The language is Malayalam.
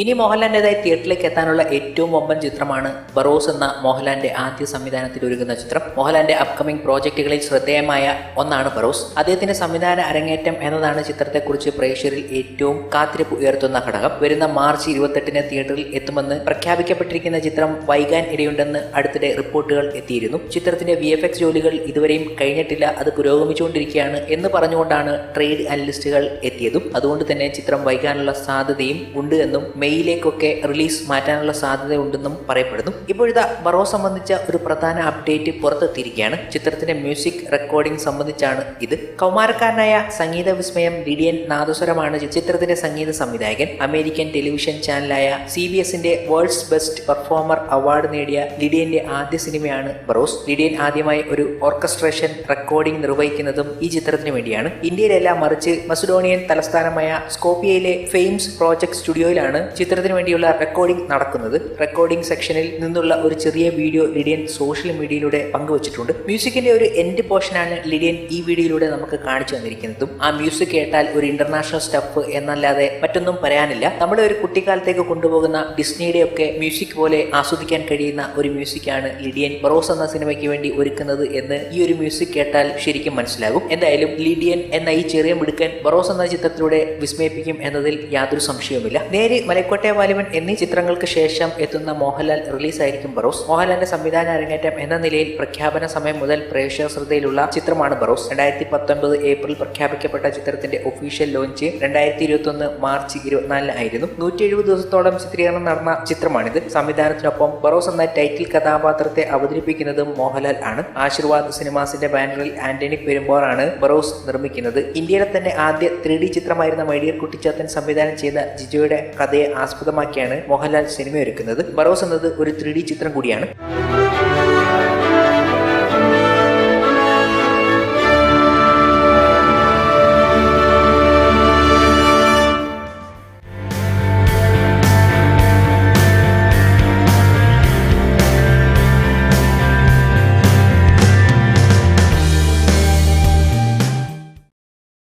ഇനി മോഹൻലാലിന്റെതായി തിയേറ്ററിലേക്ക് എത്താനുള്ള ഏറ്റവും വമ്പൻ ചിത്രമാണ് ബറോസ് എന്ന മോഹൻലാലിന്റെ ആദ്യ സംവിധാനത്തിൽ ഒരുങ്ങുന്ന ചിത്രം. മോഹൻലാലിന്റെ അപ്കമിംഗ് പ്രോജക്റ്റുകളിൽ ശ്രദ്ധേയമായ ഒന്നാണ് ബറോസ്. അദ്ദേഹത്തിന്റെ സംവിധാന അരങ്ങേറ്റം എന്നതാണ് ചിത്രത്തെക്കുറിച്ച് പ്രേക്ഷകരിൽ ഏറ്റവും കാത്തിരിപ്പ് ഉയർത്തുന്ന ഘടകം. വരുന്ന മാർച്ച് ഇരുപത്തെട്ടിന് തിയേറ്ററിൽ എത്തുമെന്ന് പ്രഖ്യാപിക്കപ്പെട്ടിരിക്കുന്ന ചിത്രം വൈകാൻ ഇടയുണ്ടെന്ന് അടുത്തിടെ റിപ്പോർട്ടുകൾ എത്തിയിരുന്നു. ചിത്രത്തിന്റെ വി എഫ് എക്സ് ജോലികൾ ഇതുവരെയും കഴിഞ്ഞിട്ടില്ല അത് പുരോഗമിച്ചുകൊണ്ടിരിക്കുകയാണ് എന്ന് പറഞ്ഞുകൊണ്ടാണ് ട്രേഡ് അനലിസ്റ്റുകൾ എത്തിയതും. അതുകൊണ്ട് തന്നെ ചിത്രം വൈകാനുള്ള സാധ്യതയും ഉണ്ട് എന്നും മെയ്യിലേക്കൊക്കെ റിലീസ് മാറ്റാനുള്ള സാധ്യതയുണ്ടെന്നും പറയപ്പെടുന്നു. ഇപ്പോഴത്തെ ബറോ സംബന്ധിച്ച ഒരു പ്രധാന അപ്ഡേറ്റ് പുറത്തെത്തിയിരിക്കുകയാണ്. ചിത്രത്തിന്റെ മ്യൂസിക് റെക്കോർഡിംഗ് സംബന്ധിച്ചാണ് ഇത്. കൗമാരക്കാരനായ സംഗീത വിസ്മയം ലിഡിയൻ നാദസ്വരമാണ് ചിത്രത്തിന്റെ സംഗീത സംവിധായകൻ. അമേരിക്കൻ ടെലിവിഷൻ ചാനലായ സി ബി എസിന്റെ വേൾഡ്സ് ബെസ്റ്റ് പെർഫോമർ അവാർഡ് നേടിയ ലിഡിയന്റെ ആദ്യ സിനിമയാണ് ബറോസ് ലിഡിയൻ ആദ്യമായി ഒരു ഓർക്കസ്ട്രേഷൻ റെക്കോർഡിംഗ് നിർവഹിക്കുന്നതും ഈ ചിത്രത്തിന് വേണ്ടിയാണ്. ഇന്ത്യയിലെല്ലാം മറിച്ച് മസുഡോണിയൻ തലസ്ഥാനമായ സ്കോപ്പിയയിലെ ഫെയിംസ് പ്രോജക്ട് സ്റ്റുഡിയോയിലാണ് ചിത്രത്തിന് വേണ്ടിയുള്ള റെക്കോർഡിംഗ് നടക്കുന്നത്. റെക്കോർഡിംഗ് സെക്ഷനിൽ നിന്നുള്ള ഒരു ചെറിയ വീഡിയോ ലിഡിയൻ സോഷ്യൽ മീഡിയയിലൂടെ പങ്കുവച്ചിട്ടുണ്ട്. മ്യൂസിക്കിന്റെ ഒരു എൻഡ് പോർഷനാണ് ലിഡിയൻ ഈ വീഡിയോയിലൂടെ നമുക്ക് കാണിച്ചു തന്നിരിക്കുന്നതും. ആ മ്യൂസിക് കേട്ടാൽ ഒരു ഇന്റർനാഷണൽ സ്റ്റഫ് എന്നല്ലാതെ മറ്റൊന്നും പറയാനില്ല. നമ്മുടെ ഒരു കുട്ടിക്കാലത്തേക്ക് കൊണ്ടുപോകുന്ന ഡിസ്നിയുടെ ഒക്കെ മ്യൂസിക് പോലെ ആസ്വദിക്കാൻ കഴിയുന്ന ഒരു മ്യൂസിക്കാണ് ലിഡിയൻ ബറോസ് എന്ന സിനിമയ്ക്ക് വേണ്ടി ഒരുക്കുന്നത് എന്ന് ഈ ഒരു മ്യൂസിക് കേട്ടാൽ ശരിക്കും മനസ്സിലാകും. എന്തായാലും ലിഡിയൻ എന്ന ഈ ചെറിയ മിടുക്കൻ ബറോസ് എന്ന ചിത്രത്തിലൂടെ വിസ്മയിപ്പിക്കും എന്നതിൽ യാതൊരു സംശയവുമില്ല. നേരെ മലക്കോട്ടെ വാലിബൻ എന്നീ ചിത്രങ്ങൾക്ക് ശേഷം എത്തുന്ന മോഹൻലാൽ റിലീസായിരിക്കും ബറോസ്. മോഹൻലാലിന്റെ സംവിധാന അരങ്ങേറ്റം എന്ന നിലയിൽ പ്രഖ്യാപന സമയം മുതൽ പ്രേക്ഷക ശ്രദ്ധയിലുള്ള ചിത്രമാണ് ബറോസ്. രണ്ടായിരത്തി പത്തൊൻപത് ഏപ്രിൽ പ്രഖ്യാപിക്കപ്പെട്ട ചിത്രത്തിന്റെ ഒഫീഷ്യൽ ലോഞ്ച് രണ്ടായിരത്തി ഇരുപത്തി ഒന്ന് മാർച്ച് ഇരുപത്തിനാലിന് ആയിരുന്നു. നൂറ്റി എഴുപത് ദിവസത്തോളം ചിത്രീകരണം നടന്ന ചിത്രമാണിത്. സംവിധാനത്തിനൊപ്പം ബറോസ് എന്ന ടൈറ്റിൽ കഥാപാത്രത്തെ അവതരിപ്പിക്കുന്നതും മോഹൻലാൽ ആണ്. ആശീർവാദ് സിനിമാസിന്റെ ബാനറിൽ ആന്റണി പെരുമ്പോറാണ് ബറോസ് നിർമ്മിക്കുന്നത്. ഇന്ത്യയിലെ തന്നെ ആദ്യ ത്രീ ചിത്രമായിരുന്ന മൈഡിയർ കുട്ടിച്ചാത്തൻ സംവിധാനം ചെയ്ത ജിജോയുടെ കഥയെ ആസ്പദമാക്കിയാണ് മോഹൻലാൽ സിനിമയൊരുക്കുന്നത്. ബറോസ് എന്നത് ഒരു ത്രീ ചിത്രം കൂടിയാണ്.